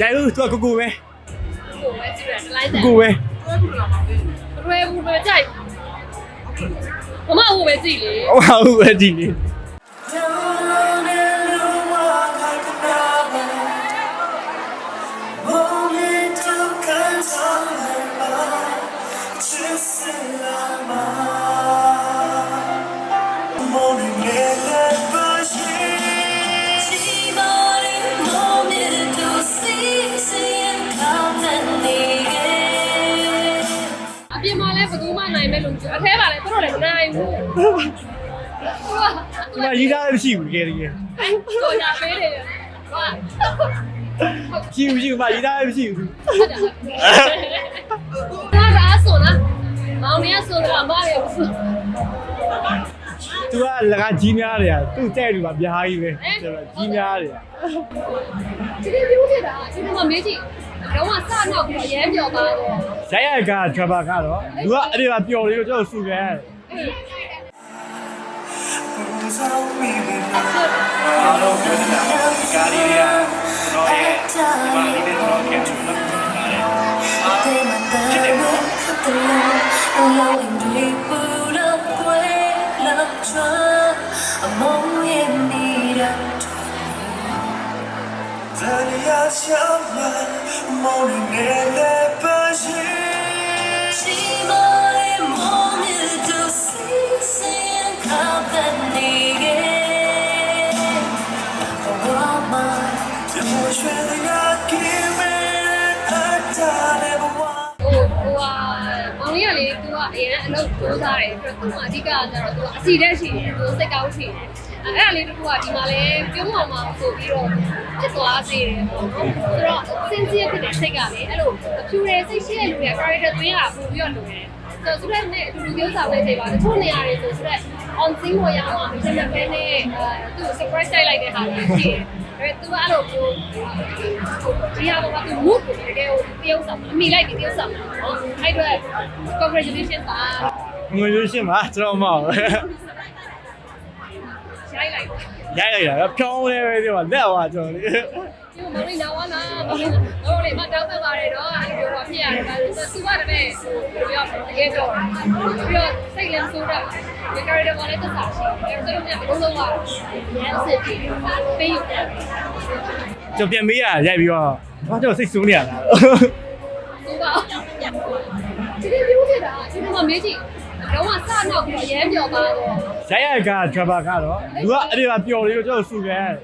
ကြိုက်ဘူးသူကကိုကိုပဲကိုပဲကြည့်ရတယ်လိုက်တယ်ကိုပဲရွယ်ဘူးပဲကြိုက်မမဟိုပဲကြည့်လေဟောဟုတ်ပဲဒီလေးအပြင်မှာ လည်းဘယ်သူမှနိုင်မဲ့လို့အထဲမှာလည်းသူတို့လည်းမနိုင်ဘူးသူကဒီမှာရီးသားလည်းမရှိဘူးတကယ်တကယ်တော်ရပေးတယ်ဟာရှိဘူးရှိဘူးမရီးသားလည်းမရှိဘူးဟုတ်တယ်ဟာဒါဆိုလားမောင်နေဆိုတာမရဘူးသူကလကကြီးများတယ်သူကြိုက်လူပါပြားကြီးပဲကြီးများတယ်ဒီလိုပြောနေတာဒီလိုမှမေးကြည့် လုံးဝစနောက်ပြီးရဲပြော်သွားတော့ရိုက်ရကဒရဘာကတော့လူကအဲ့ဒီမှာပျော်နေလို့ကျွန်တော်ဆူခဲ့ရတယ်အားလုံးပြောနေတာကာရီရီယာတော့ရဲ့မာလီတဲ့တော့ကဲချူလို့ပါတယ်အားဖြစ်တယ်နော်想来。ောင်လေးကလေ तू ကအရင်အလုပ်ကြိုးစားတယ်ပြီးတော့ तू အဓိကကတော့ तू အစီတက်ရှိတယ် तू စိတ်ကောင်းရှိတယ် အဲ့ဒါလေးတခုကဒီမှာလဲပြုံးအောင်မှာဆိုပြီးတော့ဖြစ်သွားစေတယ်ပေါ့နော်ဆိုတော့စင်ကြီးဖြစ်တဲ့စိတ်ကလေအဲ့လိုအဖြူတဲ့စိတ်ရှိတဲ့လူရဲ့ character သွင်းရပို့ပြီးတော့လိုတယ်ဆိုတော့သူလည်းနဲ့အတူတူပြောစားလိုက်တယ်ပါတချို့နေရာတွေဆိုဆိုတော့ on scene ပေါ်ရအောင်ဒီမဲ့ပဲနဲ့အဲသူ surprise တိုက်လိုက်တဲ့ဟာတွေရှိတယ်အဲ့သူကအဲ့လိုမျိုးဒီဟာပေါ်မှာသူ move ကိုတကယ်ကိုတယောက်ဆောင်အမိလိုက်ပြီးတယောက်ဆောင်နော်အဲ့တော့ congratulations ပါငွေလို့ရှင်းပါကျွန်တော်မဟုတ် ရိုက်လိုက်ဒီရိုက်လိုက်တာဖြောင်းလဲပဲဒီမှာလက်သွားကျွန်တော်လေမောင်လေးနာဝနာတော့လေမတောင်းပန်ပါတယ်တော့အဲ့လိုတော့ဖြစ်ရတယ်ဒါသူကတည်းကပြောတကယ်ပြောပြီးတော့စိတ်လည်းဆိုးတော့ဒီ character ကလည်းသက်သာရှိတယ်အဲ့တော့လည်းဘလုံးလုံးကရန်စစ်ပြီးပေးယူတယ်ကျွန်တော်ပြန်မေးရရိုက်ပြီးတော့ဘာကျွန်တော်စိတ်ဆိုးနေရတာသူကဒီလိုပြောနေတာဒီလိုမှမေးကြည့်တော့ ကစနောက်ပြီးရဲပြောပါတော့ရိုက်ရိုက်ကဒရဘာကတော့လူကအဲ့ဒီမှာပျော်လေးကိုကျွန်တော်ဆူခဲ့အဲ့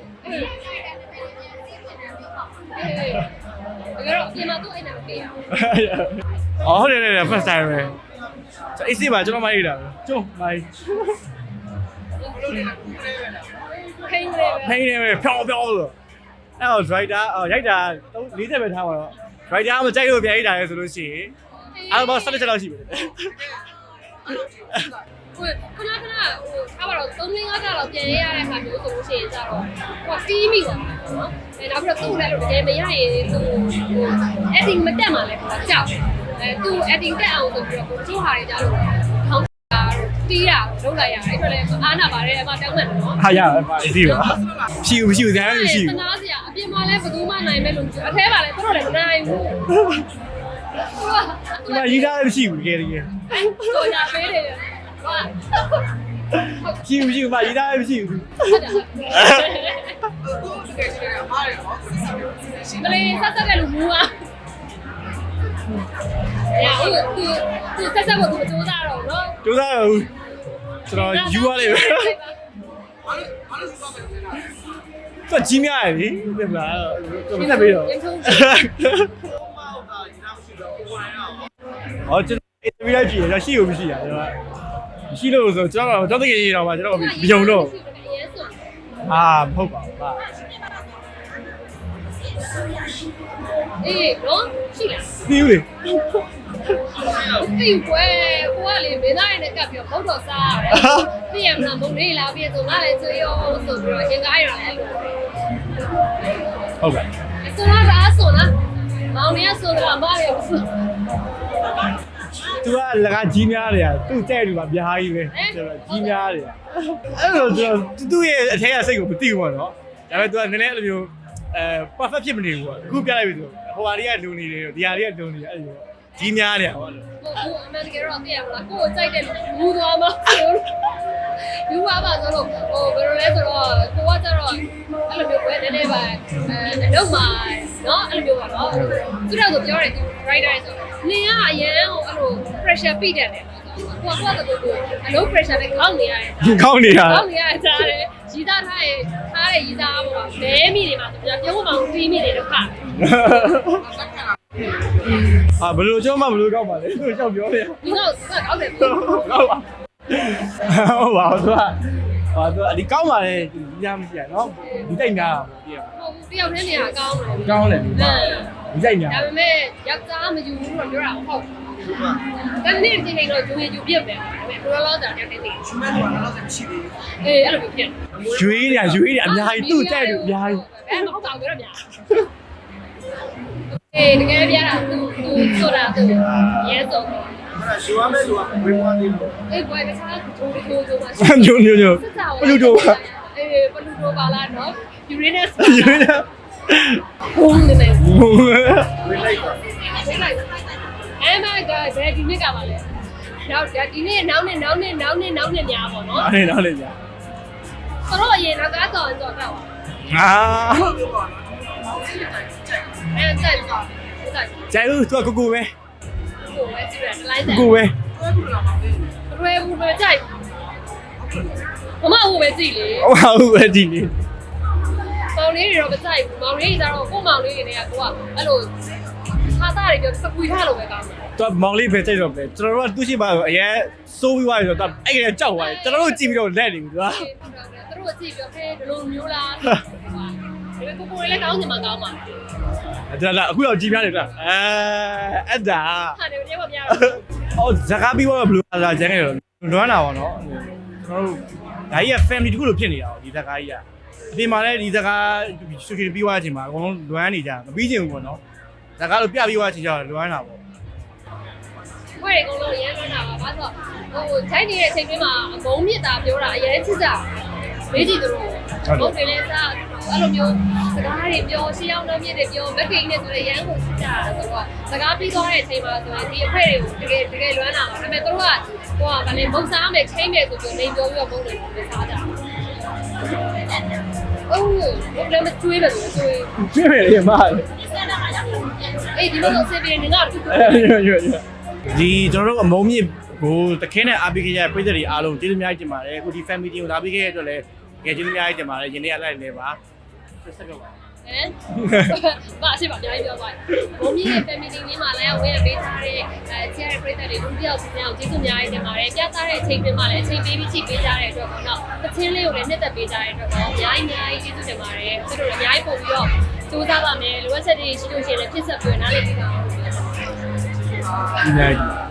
တော့ပြင်မှာသူ့အိမ်နဲ့ပေးရအောင်အော်ဟုတ်တယ်တယ် first time ပဲကျွန်တော်အေးစီပါကျွန်တော်မအေးတာပဲကျုံမိုင်းခိန်းလေးပဲဖိနေပဲဖြောင်းဖြောင်းလို့အဲ့တော့ driver အော်ရိုက်တာ40ပဲထားပါတော့ driver မကြိုက်လို့ပြန်ရိုက်တာလေဆိုလို့ရှိရင်အားလုံး17ချက်လောက်ရှိပြီ ဟိုခဏခဏဟိုအားပါတော့3လ5လောက်ပြန်ရရတဲ့ခါမျိုးဆိုလို့ရှိရင်ကြတော့ဟိုတီးမိသွားတာနော်အဲနောက်ပြီးတော့သူ့လည်းလို့တကယ်မရရင်သူဟို editing မတက်မှလည်းပေါ့ကြောက်အဲသူ editing တက်အောင်ဆိုပြီးတော့ကိုချိုးဟာတွေကြလို့ခေါင်းတာတီးတာလုပ်လိုက်ရတယ်အဲ့တော့လည်းအားနာပါတယ်အမတောင်းမှန်တယ်နော်ဟာရပါအေးစီပါရှိဘူးရှိဘူးတရားမရှိသဘူးနာစရာအပြင်မှာလည်းဘယ်သူမှနိုင်မဲ့လို့အထဲမှာလည်းသူတို့လည်းမနိုင်ဘူးသူ က ဒီမှာရီးသားလည်းမရှိဘူးတကယ်တကယ် တော်ရပေးတယ်ဟာ ရှိဘူးရှိဘူးမရီးသားလည်းမရှိဘူး ဟုတ်တယ်မလေးဆက်ဆက်တဲ့လူမူอ่ะညာဟိုသူသူဆက်ဆက်ဖို့သူမကြိုးစားတော့ဘူးเนาะ ကျိုးစားရဘူးကျွန်တော်ယူရလိမ့်မယ်သူကြီးများရည်လေဒီမှာတော့ပြတ်ပြီးတော့ ဟောကျွန်တော်အင်တာဗျူးလိုက်ကြည့်ရရှိဘူးမရှိတာကျွန်တော်ရှိလို့ဆိုကျွန်တော်တော့တကယ်ကြီးတော့မှကျွန်တော်မယုံတော့အာမဟုတ်ပါဘူးပါအေးနော်ရှိလားပြီးဦးလေသိကွယ်ကိုကလေမင်းသားရနဲ့ကပ်ပြီးတော့ဘုတ်တော်စားရတယ်သိရမလားမုံလေးလာပြီးတော့ငါလည်းကျွေးရောဆိုပြီးတော့ရင်ကားရအောင်လို့ဟုတ်ကဲ့ဆိုတော့ဒါဆိုလားမောင်နေဆိုတာမရဘူး သူကလကကြီးများတယ်သူကြိုက်လူပါပြားကြီးပဲကျွန်တော်ကြီးများတယ်အဲ့လိုကျွန်တော်သူ့ရဲ့အထက်ကစိတ်ကိုမသိဘူးပေါ့နော်ဒါပေမဲ့သူကနည်းနည်းအဲ့လိုမျိုးအဲ perfect ဖြစ်မနေဘူးပေါ့အခုပြလိုက်ပြီဆိုဟိုဟာတွေကလုံနေတယ်ဒီဟာတွေကလုံနေတယ်အဲ့လိုကြီးများနေဟောလို့ကိုကိုအမှန်တကယ်တော့သိရမလားကိုကိုကြိုက်တဲ့လူသွားမှာလူသွားမှာဆိုလို့ဟိုဘယ်လိုလဲဆိုတော့ကိုကကျတော့အဲ့လိုမျိုးပဲနည်းနည်းပါအဲအလုပ်မှာ နော်အဲ့လိုမျိုးပါနော်သူတို့ကပြောတယ်သူ writer ဆိုနေရအရင်ဟိုအဲ့လို pressure ပြတယ်လေကိုကကတော့ကိုအလုပ် pressure နဲ့ခေါင်းနေရတယ်ကောင်းနေတာခေါင်းနေရကြားတယ်ရီးသားထားရဲ့ထားတဲ့ရီးသားပေါ့မဲမိနေမှာဆိုပြပြုံးမအောင်ပြီးမိနေတော့ခါအာဘယ်လိုကြောမှဘယ်လိုကောက်ပါလဲသူကြောက်ပြောနေဒီတော့ကကောက်တယ်ပေါ့ဟုတ်ပါဟုတ်ပါသူက ဟာသူအဒီကောင်းပါလေညမရှိရနော်ဒီတိုက်များတာပြရဟုတ်တယောက်တည်းနေရာကောင်းတယ်ကောင်းတယ်ဒီတိုက်များဒါပေမဲ့ယောက်ျားမယူဘူးလို့ပြောတာဟုတ်ကနေ့ဒီနေ့တော့ဂျူရီဂျူပြစ်မယ်ဒါပေမဲ့ဘယ်လိုလဲဆိုတော့တယောက်တည်းနေရှုမဲ့တော့လည်းတော့မရှိသေးဘူးအေးအဲ့လိုဖြစ်ရွေးနေရွေးနေအများကြီးသူ့ကြိုက်လို့အများကြီးအဲမဟုတ်ပါဘူးတော့များအေးတကယ်ပြတာသူသူဆိုတာသူရဲဆုံးအဲ့ ဒါရှုရမဲ့လူကဝေးပွားသေးလို့အေးဘယ်တခြားဂျူရီဂျူဂျူမှာညိုညိုညိုပလူတိုပါအေးပလူတိုပါလားနော်ယူရီနက်ရွေးနေဘုံနေနေဝေးလိုက်ပါအဲမကဘယ်ဒီနေ့ကပါလဲနောက်ဒီနေ့နောက်နေ့နောက်နေ့နောက်နေ့နောက်နေ့များပေါ့နော်အဲ့ဒါလည်းကြာဆိုတော့အရင်တော့ကားတော်တော့တော့ဟာပြောပါနော်အဲကြိုက်ပါကြိုက်ကျန်ဦးသူကကိုကိုပဲ ကိုပဲကြည့်ရလိုက်တယ်ကိုပဲတွဲဘူးလားမသိဘူးရွယ်ဘူးပဲကြိုက်မမဟိုပဲကြည့်လေဟောဟုတ်ပဲဒီနေ့မောင်လေးတွေတော့မကြိုက်ဘူးမောင်လေးတွေကတော့ကိုမောင်လေးတွေနဲ့ကကိုကအဲ့လိုဟာသားတွေပြောစကွီထားလို့ပဲကောင်းတယ်သူမောင်လေးပဲကြိုက်တော့ပဲကျွန်တော်တို့ကသူ့ရှိပါအရင်စိုးပြီးသွားပြီဆိုတော့အဲ့ကလေးကြောက်သွားတယ်ကျွန်တော်တို့ကြည့်ပြီးတော့လက်နေပြီသူကသူတို့ကြည့်ပြောခဲဒီလိုမျိုးလား ဒီကိုကိုလည်းကောင်းချင်မှကောင်းမှာဒါလာအခုတော့ကြည်ပြတယ်လားအဲအဲ့ဒါဟာတယ်တည်းမများအော်ဇကာပြီးတော့ဘယ်လိုလာကျန်ခဲ့တော့လွမ်းတာပါနော်ကျွန်တော်တို့ဒါကြီးက family တခုလိုဖြစ်နေတာ哦ဒီဇကာကြီးကအပြင်မှာလည်းဒီဇကာဆိုရှင်ပြီးသွားတဲ့အချိန်မှာအကုန်လုံးလွမ်းနေကြမပြီးချင်ဘူးပေါ့နော်ဇကာလို့ပြပြီးသွားတဲ့အချိန်ကျတော့လွမ်းတာပေါ့ခွဲအကုန်လုံးရမ်းလာတာပါဆိုတော့ဟိုခြိုက်နေတဲ့အချိန်တွေမှာအမုံမြစ်တာပြောတာအရင်ချစ်ကြ မေးကြည့်သူတို့ဟုတ်တယ်လေစားအဲ့လိုမျိုးစကားတွေပြောရှင်းအောင်နှမြစ်တွေပြောမက်ကိန်းနဲ့ဆိုရရန်ကိုချစ်ကြတာဆိုတော့စကားပြီးသွားတဲ့အချိန်မှာဆိုရင်ဒီအခွဲတွေကိုတကယ်တကယ်လွမ်းလာမှာဒါပေမဲ့သူတို့ကဟိုကဗာလေမုံစားမယ်ချိန်မယ်ဆိုပြီးနေပြောပြီးတော့မုံတွေစားကြအိုးဘယ်မှာကျွေးလဲဆိုကျွေးပြည့်မယ်ရမှာအေးဒီလိုဆိုစေပြီးနေငါတူတူအဲ့ရွရွရွဒီကျွန်တော်တို့အမုံမြင့် ကိုတခဲနဲ့အားပေးခဲ့ရတဲ့ပြည်သူတွေအားလုံးကျေးဇူးများကြီးတင်ပါတယ်အခုဒီ family ကိုလာပေးခဲ့ရတဲ့အတွက်လည်းငယ်ကျေးဇူးများကြီးတင်ပါတယ်ယနေ့ကလိုက်နေပါဆက်ပြောပါဟမ်ဘာအရှိပါအများကြီးပြောပါဘုံမြင့်ရဲ့ family ကြီးမှာလည်းဝေးရပေးထားတဲ့အဲကျရတဲ့ပြည်သက်တွေလူတယောက်စီအောင်ကျေးဇူးများကြီးတင်ပါတယ်ပြသတဲ့အချိန်တွေမှာလည်းအချိန်ပေးပြီးကြည့်ပေးကြတဲ့အတွက်ပေါ့နော်သချင်းလေးကိုလည်းနှစ်သက်ပေးကြတဲ့အတွက်ပေါ့အများကြီးအများကြီးကျေးဇူးတင်ပါတယ်သူတို့လည်းအများကြီးပို့ပြီးတော့စူးစမ်းပါမယ်လိုအပ်ချက်တွေရှိလို့ရှိရင်လည်းဖြစ်ဆက်ပြီးနားလည်ပြီးပါအောင်ဒီနေ့